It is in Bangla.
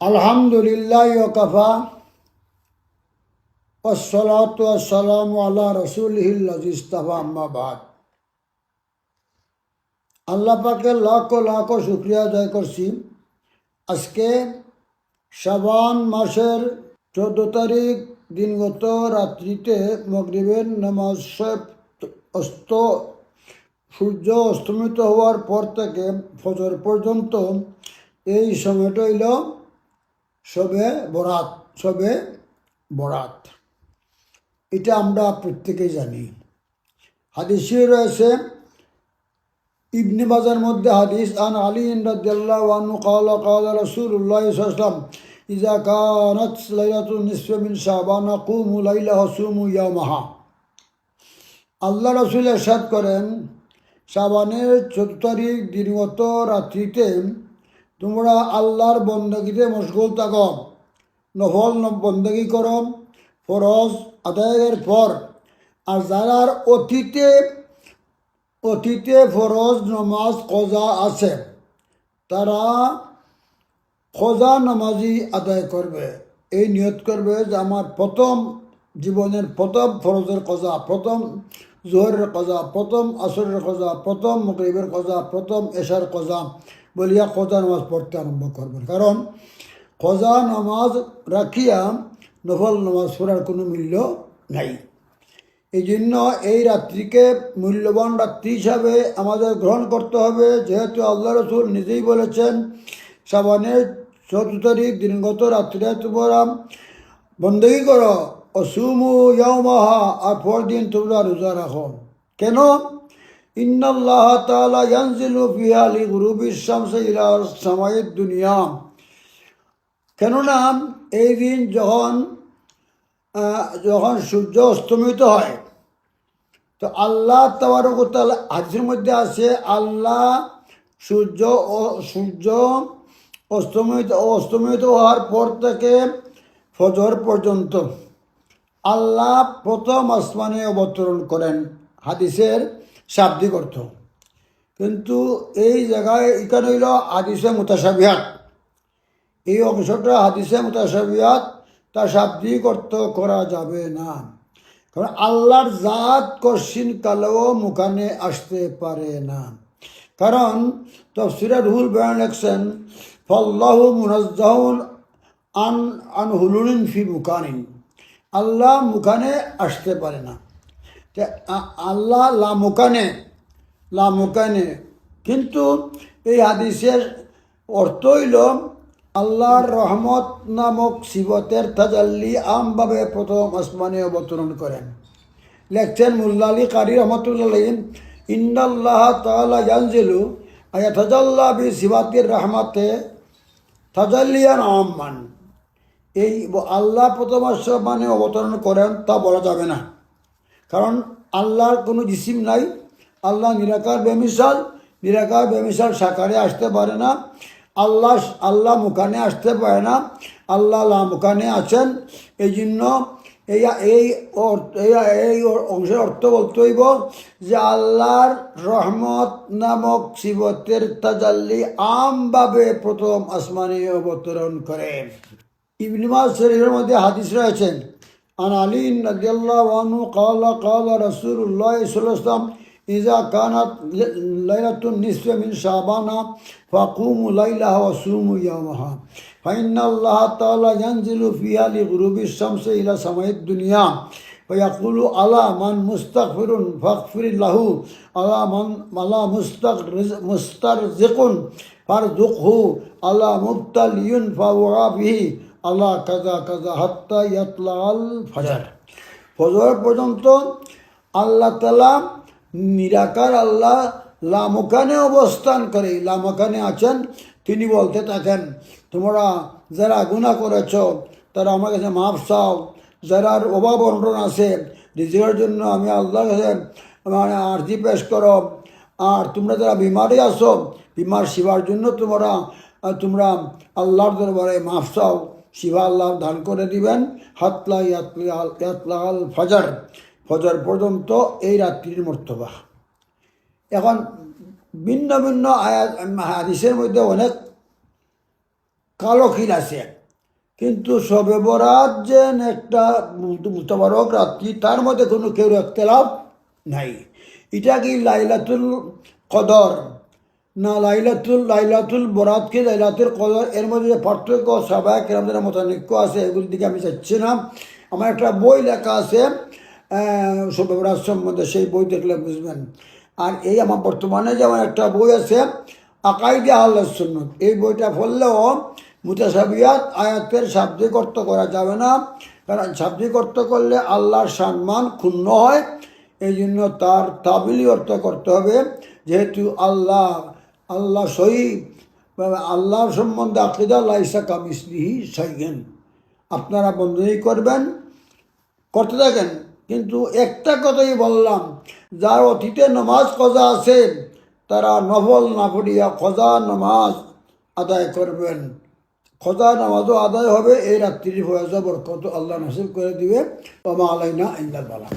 আলহামদুলিল্লাহ কফা। ওসলাত সালাম আল্লাহ রসুল হিল্লাজিস্তাফা আম্মাবাদ আল্লাহ পাকে লাখ লাখ শুক্রিয়া আদায় করছি। আজকে শাবান মাসের চোদ্দ তারিখ দিনগত রাত্রিতে মগরিবের নামাজ অস্ত, সূর্য অস্তমিত হওয়ার পর থেকে ফজর পর্যন্ত এই সময়টা হইল সবে বরাত সবে বরাত এটা আমরা প্রত্যেকেই জানি হাদিসে রয়েছে ইবনে বাজার মধ্যে হাদিস আন আলী রাদিয়াল্লাহু আনহু قال قال رسول الله صلى الله عليه وسلم اذا كانت ليله النصف من شعبان قوموا ليله وصوموا يومها আল্লাহ রসুল এরশাদ করেন শাবানের চোদ্দ তারিখ দিনগত রাত্রিতে তোমরা আল্লাহর বন্দগিতে মশগুল থাকো। নফল বন্দগি করো। ফরজ আদায়ের পর আর যারার অতীতে অতীতে ফরজ নমাজ কজা আছে, তারা খোজা নামাজি আদায় করবে। এই নিয়ত করবে যে আমার প্রথম জীবনের প্রথম ফরজের কজা প্রথম জোহরের কজা প্রথম আসরের কজা প্রথম মকরিবের কজা প্রথম এশার কজা বলিয়া কজা নামাজ পড়তে আরম্ভ করবেন। কারণ কজা নামাজ রাখিয়া নফল নামাজ পড়ার কোনো মূল্য নাই। এই জন্য এই রাত্রিকে মূল্যবান রাত্রি হিসাবে আমাদের গ্রহণ করতে হবে। যেহেতু আল্লাহ রসুল নিজেই বলেছেন, সাবানের চৌদ্দ তারিখ দিনগত রাত্রে তোমরা বন্দী করো, অসুমু ইয়ামাহা আর পর দিন তোমরা রোজা রাখো। কেন? তাআলা ইয়ানজিলু ফিহা লিগুরুবি শামসি ইলা সামাইদ দুনিয়া। কেননা এই দিন যখন যখন সূর্য অস্তমিত হয়, তো আল্লাহ তাবারকতাল হাদিসের মধ্যে আছে, আল্লাহ সূর্য ও, সূর্য অস্তমিত অস্তমিত হওয়ার পর থেকে ফজর পর্যন্ত আল্লাহ প্রথম আসমানে অবতরণ করেন। হাদিসের শাব্দিক অর্থ। কিন্তু এই জায়গায় এখানে হইল হাদিসে মুতাসাবিহাত এই অংশটা হাদিসে মুতাসাবিয়াত তা শাব্দিক অর্থ করা যাবে না। কারণ আল্লাহর জাত কশিন কালেও মুখানে আসতে পারে না। কারণ তফসিরা রুহুল বয়ান লেখছেন, ফল্লাহু মুনাজ্জাহুন আন আন হুলুলিন ফি মুকানিন। আল্লাহ মুখানে আসতে পারে না। আল্লাহ লা মুখানে লা মুখানে কিন্তু এই হাদিসের অর্থ হইল, আল্লাহর রহমত নামক শিবতের তাজাল্লি আমভাবে প্রথম আসমানে অবতরণ করেন। লেখছেন মুল্লা আলী কারি রহমতুল্লাহ ইন্দাল্লাহ তাআলা ইয়ানজিলু আয়াতাজাল্লা বি সিবাতির রহমাতে তাজাল্লিয়ান আম্মান। এই আল্লাহ প্রথম মানে অবতরণ করেন তা বলা যাবে না। কারণ আল্লাহর কোনো জিসিম নাই। আল্লাহ নিরাকার, বেমিসাল। নিরাকার, বেমিসাল সাকারে আসতে পারে না। আল্লাহ আল্লাহ মুখানে আসতে পারে না। আল্লাহ লা মুখানে আছেন। এই জন্য এই এই এই অংশের অর্থ বলতে হইব যে আল্লাহর রহমত নামক শিবতের তাজাল্লি আমভাবে প্রথম আসমানে অবতরণ করে। ইবনিমাজ শরীফের মধ্যে হাদিস রয়েছেন عن علي رضي الله عنه قال قال رسول الله صلى الله عليه وسلم إذا كانت ليلة النصف من شعبان فقوموا ليلها وصوموا يومها. فإن الله تعالى ينزل فيها لغروب الشمس إلى سماء الدنيا ويقول على من مستغفر فاغفر له على من على مسترزق فارزقه على مبتلي فوعى به. আল্লাহ কাজা কাজা হাত্তা ইয়াতলাল ফজর। ফজর পর্যন্ত আল্লাহ তালা নিরাকার আল্লাহ লামকানে অবস্থান করে। লামকানে আছেন তিনি বলতে থাকেন তোমরা যারা গুণা করেছ তারা আমার কাছে মাফ চাও। যারার অভাব অনটন আছে রিজিকের জন্য আমি আল্লাহর কাছে মানে আর্জি পেশ করো। আর তোমরা যারা বিমারে আসো বিমার সেবার জন্য তোমরা তোমরা আল্লাহর দরবারে মাফ চাও। শিবা আল্লাহ দান করে দিবেন। হাতলা ইয়াতলাল ইয়াতলাল ফজর। ফজর পর্যন্ত এই রাত্রির মর্তবা। এখন ভিন্ন ভিন্ন আয়াত হাদিসের মধ্যে অনেক কালো খিল আছে। কিন্তু সবে বরাত যে একটা মুতাবারক রাত্রি, তার মধ্যে কোনো কেউ একতলাপ নাই। এটা কি লাইলাতুল কদর? না, লাইলাতুল লাইলাতুল বরাতকে লাইলাতুল কদর, এর মধ্যে যে পার্থক্য সবাই কেরামদের মতানৈক্য আছে, এগুলির দিকে আমি চাচ্ছি না। আমার একটা বই লেখা আছে সবে বরাত সম্বন্ধে, সেই বই দেখলে বুঝবেন। আর এই আমার বর্তমানে যে আমার একটা বই আছে, আকাইদে আল্লাহ সুন্নত, এই বইটা পড়লেও মুতাসাবিয়াত আয়াতের শাব্দিক অর্থ করা যাবে না। কারণ শাব্দিক অর্থ করলে আল্লাহর সম্মান ক্ষুণ্ণ হয় এই জন্য তার তাবিলি অর্থ করতে হবে। যেহেতু আল্লাহ আল্লাহ সহি আল্লাহর সম্বন্ধে আকিদা, লাইসা কামিসলিহি সাইগেন আপনারা বন্ধনী করবেন, করতে থাকেন। কিন্তু একটা কথাই বললাম, যার অতীতে নমাজ কজা আছে, তারা নফল না পড়িয়া খজা নমাজ আদায় করবেন। খজা নামাজও আদায় হবে, এই রাত্রির হয়ে বরকত আল্লাহ নসিব করে দিবে। ওমা আলাইনা ইন্দাল বালা।